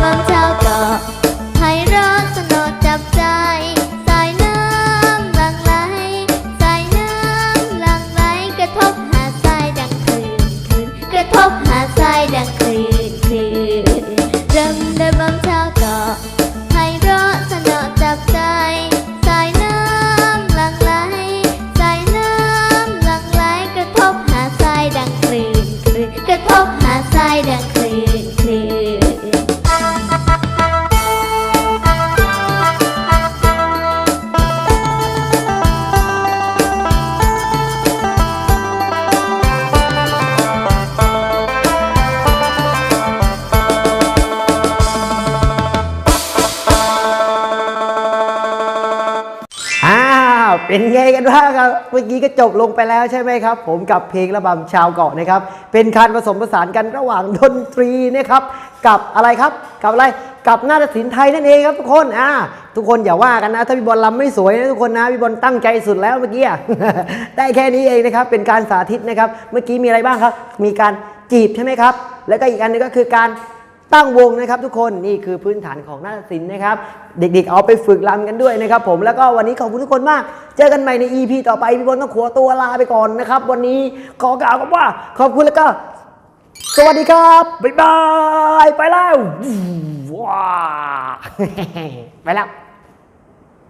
Mang เป็นไงกันว่าครับ เมื่อกี้ก็จบลงไปแล้วใช่ไหมครับ ผมกับเพลงระบำชาวเกาะนะครับ เป็นการผสมผสานกันระหว่างดนตรีนะครับ กับอะไรครับ กับอะไร กับนาฏศิลป์ไทยนั่นเองครับทุกคน อ่า ทุกคนอย่าว่ากันนะ ถ้าพี่บอลลำไม่สวยนะทุกคนนะ พี่บอลตั้งใจสุดแล้วเมื่อกี้อะได้แค่นี้เองนะครับ เป็นการสาธิตนะครับ เมื่อกี้มีอะไรบ้างครับ มีการจีบใช่ไหมครับ แล้วก็อีกอันนึงก็คือการ ตั้งวงนะครับทุกคนนี่คือพื้นฐานของนาฏศิลป์นะครับ เด็กๆเอาไปฝึกรำกันด้วยนะครับผมแล้วก็วันนี้ขอบคุณทุกคนมาก เจอกันใหม่ใน EP ต่อไปพี่บอลต้องขัวตัวลาไปก่อนนะครับ วันนี้ขอกล่าวคำว่า ขอบคุณแล้วก็ สวัสดีครับบ๊ายบายไปแล้วว้าไปแล้ว